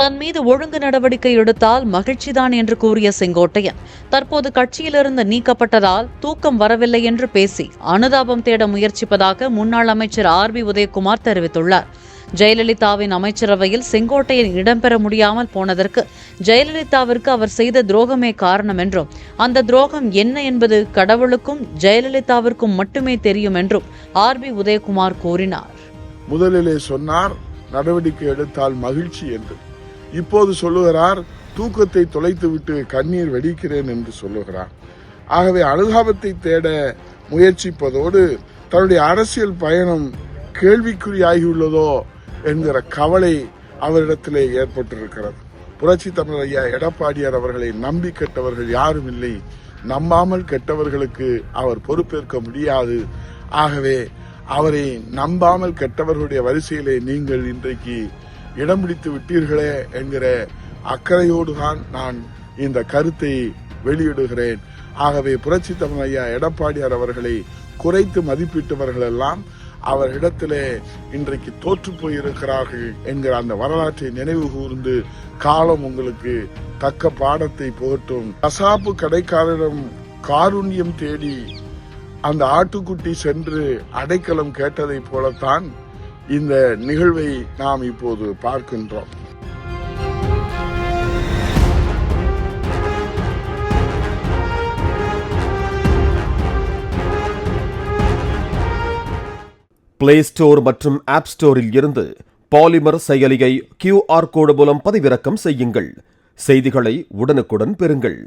தன் மீது ஒழுங்கு நடவடிக்கை எடுத்தால் மகிழ்ச்சிதான் என்று கூறிய செங்கோட்டையன். தற்போது கட்சியிலிருந்து நீக்கப்பட்டதால் தூக்கம் வரவில்லை என்று பேசி அனுதாபம் தேட முயற்சிப்பதாக முன்னாள் அமைச்சர் ஆர் பி உதயகுமார் தெரிவித்துள்ளார். ஜெயலலிதாவின் அமைச்சரவையில் செங்கோட்டையன் இடம்பெற முடியாமல் போனதற்கு ஜெயலலிதாவிற்கு அவர் செய்த துரோகமே காரணம் என்றும் அந்த துரோகம் என்ன என்பது கடவுளுக்கும் ஜெயலலிதாவிற்கும் மட்டுமே தெரியும் என்றும் ஆர் பி உதயகுமார் கூறினார். முதலிலே சொன்னார் நடவடிக்கை எடுத்தால் மகிழ்ச்சி என்று. இப்போது சொல்லுகிறார் தூக்கத்தை தொலைத்துவிட்டு கண்ணீர் வெடிக்கிறேன் என்று சொல்லுகிறார். ஆகவே அனுதாபத்தை தேட முயற்சிப்பதோடு தன்னுடைய அரசியல் பயணம் கேள்விக்குறியாகியுள்ளதோ என்கிற கவலை அவரிடத்திலே ஏற்பட்டிருக்கிறது. புரட்சி தமிழர் ஐயா எடப்பாடியார் அவர்களை நம்பி கெட்டவர்கள் யாரும் இல்லை. நம்பாமல் கெட்டவர்களுக்கு அவர் பொறுப்பேற்க முடியாது. ஆகவே அவரை நம்பாமல் கெட்டவர்களுடைய வரிசையிலே நீங்கள் இன்றைக்கு இடம் பிடித்து விட்டீர்களே என்கிற அக்கறையோடுதான் நான் இந்த கருத்தை வெளியிடுகிறேன். ஆகவே புரட்சி தமிழ் ஐயா எடப்பாடியார் அவர்களை குறைத்து மதிப்பிட்டவர்கள் எல்லாம் அவரிடத்திலே இன்றைக்கு தோற்று போயிருக்கிறார்கள் என்கிற அந்த வரலாற்றை நினைவு கூர்ந்து காலம் உங்களுக்கு தக்க பாடத்தை புகட்டும். கசாப்பு கடைக்காரரிடம் காருண்யம் தேடி அந்த ஆட்டுக்குட்டி சென்று அடைக்கலம் கேட்டதைப் போலத்தான் இந்த நிகழ்வை நாம் இப்போது பார்க்கின்றோம். பிளே ஸ்டோர் மற்றும் ஆப் ஸ்டோரில் இருந்து பாலிமர் செயலியை கியூஆர் கோடு மூலம் பதிவிறக்கம் செய்யுங்கள். செய்திகளை உடனுக்குடன் பெறுங்கள்.